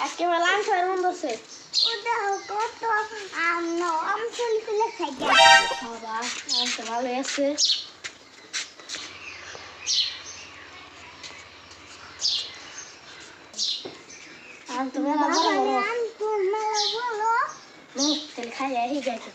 আজকে আমার লাঞ্চ হওয়ার মন ধরছে কত খাই আছে খাই যাই। ঠিক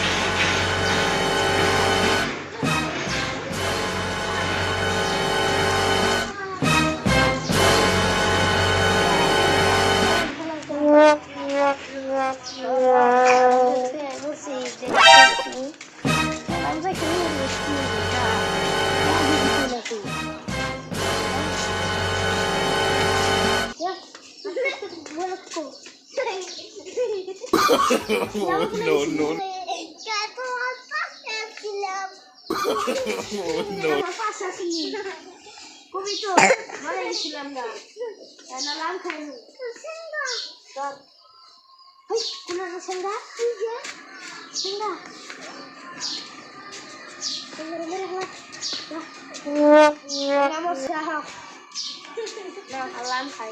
no, no, no. কবি মরে না না লাল খাইনি চল হই কোন সেঙ্গা সেঙ্গা মেরে নামো সাহ না আলাম খাই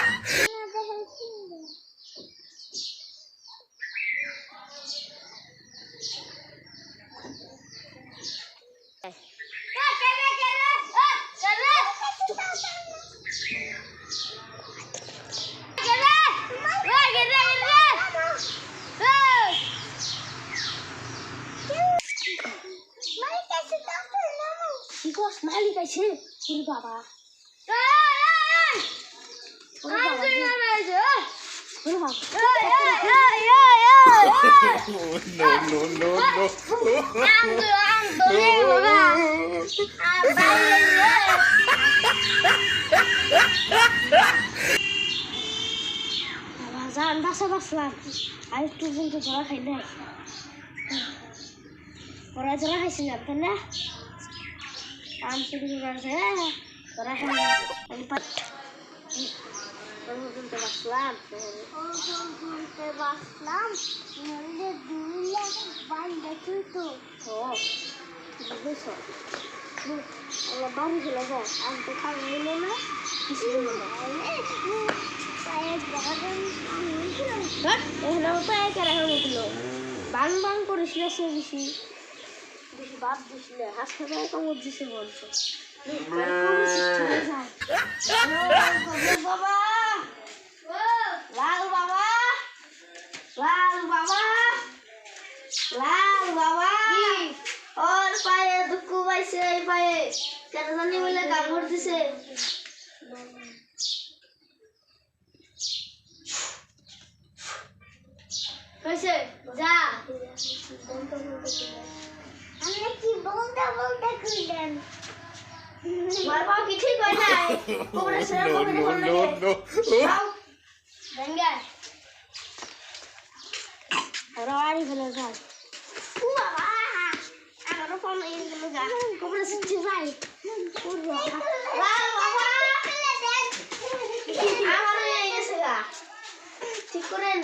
মালিক আছে ওরে বাবা ওরে বাবা ওরে বাবা no, no, no, no. বাবা জান বাসা বাসলাম আর একটু কিন্তু ধরা খাই নাই ওরা ধরা খাইছিলাম তাই বাসলাম ঘুরতে বসলাম নইলে দুলে বাইরে তুই তো। বুঝেছ? বাড়ি চলে মিলে না। কিছু বাগান হ্যাঁ? এখানে তো একের এখন উঠল। বাং বাং করেছিল সে বেশি। বেশি বাদ দিছিলে। হাসপাতালে কামড় দিছে বলছে। বাবা লাল বাবা। লাল বাবা। লাল বাবা। ওর পায়ে দুঃখ পাইছে এই পায়ে। কেন জানি বলে কামড় দিছে। কইছে যা। বলতে খুললেন মার বাবা কি ঠিক হয় নাই কোবরা সেরা কোবরা কোন no. যাও ওরা বাড়ি ফেলে যাও ও বাবা আমারও ফোন এই গেল গা কোবরা সিটি যাই পুরো লাল বাবা আমারও এই গেছে গা ঠিক করেন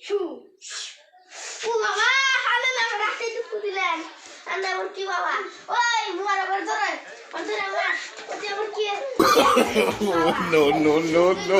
শু ও বাবা হালে না রাতে দুঃখ দিলেন আন্না আবার কি বাবা ওই মুয়ার আবার ধরে ধরে আমার ওতে আবার কি no, no, no, no.